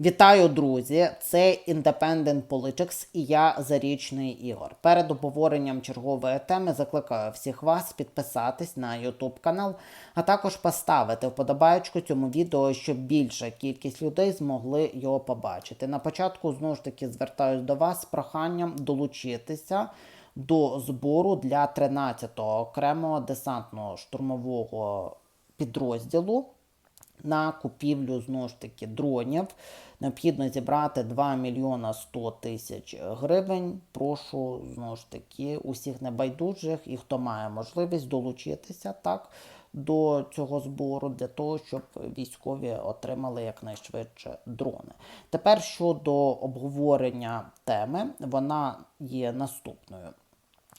Вітаю, друзі! Це Independent Politics і я Зарічний Ігор. Перед обговоренням чергової теми закликаю всіх вас підписатись на YouTube канал, а також поставити вподобайку цьому відео, щоб більша кількість людей змогли його побачити. На початку знову ж таки звертаюсь до вас з проханням долучитися до збору для 13-го окремого десантного штурмового підрозділу на купівлю знову ж таки дронів. Необхідно зібрати 2 мільйона 100 тисяч гривень. Прошу знову ж таки усіх небайдужих і хто має можливість долучитися так до цього збору для того, щоб військові отримали якнайшвидше дрони. Тепер щодо обговорення теми, вона є наступною.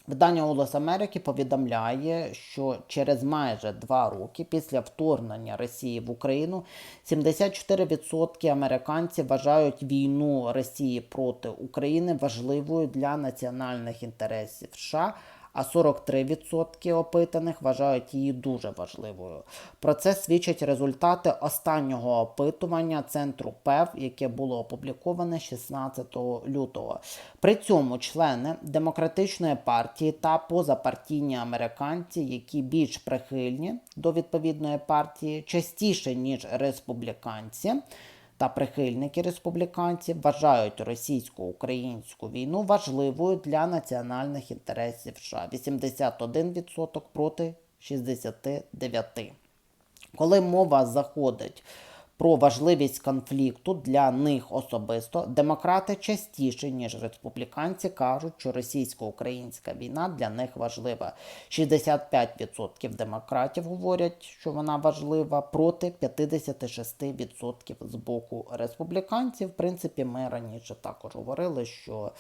Видання «Голос Америки повідомляє, що через майже два роки після вторгнення Росії в Україну 74% американців вважають війну Росії проти України важливою для національних інтересів США. А 43% опитаних вважають її дуже важливою. Про це свідчать результати останнього опитування центру ПЕВ, яке було опубліковане 16 лютого. При цьому члени демократичної партії та позапартійні американці, які більш прихильні до відповідної партії, частіше ніж республіканці та прихильники республіканців вважають російсько-українську війну важливою для національних інтересів США 81% проти 69%. Коли мова заходить про важливість конфлікту для них особисто, демократи частіше, ніж республіканці, кажуть, що російсько-українська війна для них важлива. 65% демократів говорять, що вона важлива, проти 56% з боку республіканців. В принципі, ми раніше також говорили, що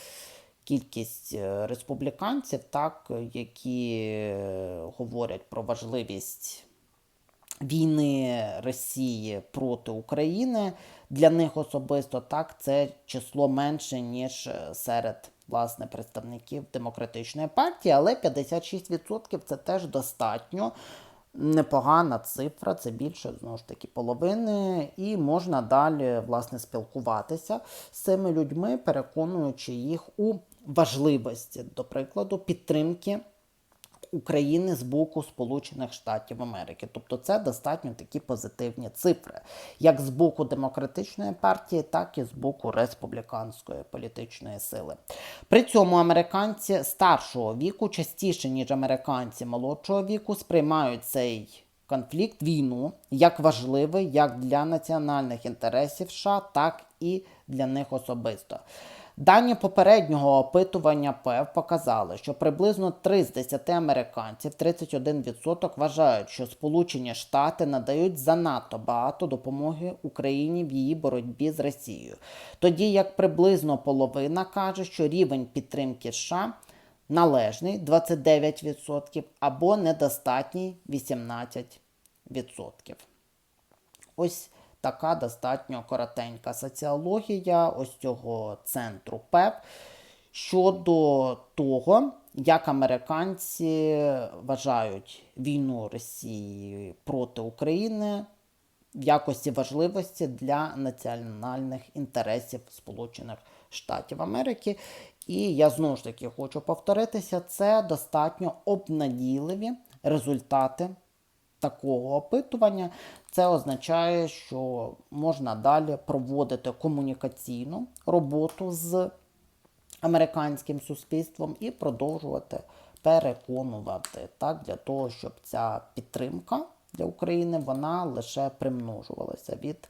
кількість е, республіканців, так, які е, говорять про важливість війни Росії проти України. Для них особисто так це число менше ніж е, серед власне представників демократичної партії, але 56% це теж достатньо. Непогана цифра, це більше знову ж таки половини, і можна далі власне спілкуватися з цими людьми, переконуючи їх у важливості, до прикладу, підтримки України з боку Сполучених Штатів Америки. Тобто це достатньо такі позитивні цифри, як з боку демократичної партії, так і з боку республіканської політичної сили. При цьому американці старшого віку частіше ніж американці молодшого віку сприймають цей. Конфлікт війну як важливий як для національних інтересів США, так і для них особисто. Дані попереднього опитування ПЕВ показали, що приблизно 3 з 10 американців, 31% вважають, що Сполучені Штати надають занадто багато допомоги Україні в її боротьбі з Росією. Тоді як приблизно половина каже, що рівень підтримки США належний 29% або недостатній 18%. Ось така достатньо коротенька соціологія ось цього центру ПЕП щодо того, як американці вважають війну Росії проти України в якості важливості для національних інтересів Сполучених Штатів Америки. І я знову ж таки хочу повторитися: це достатньо обнадійливі результати такого опитування, це означає, що можна далі проводити комунікаційну роботу з американським суспільством і продовжувати переконувати так, для того, щоб ця підтримка для України вона лише примножувалася від.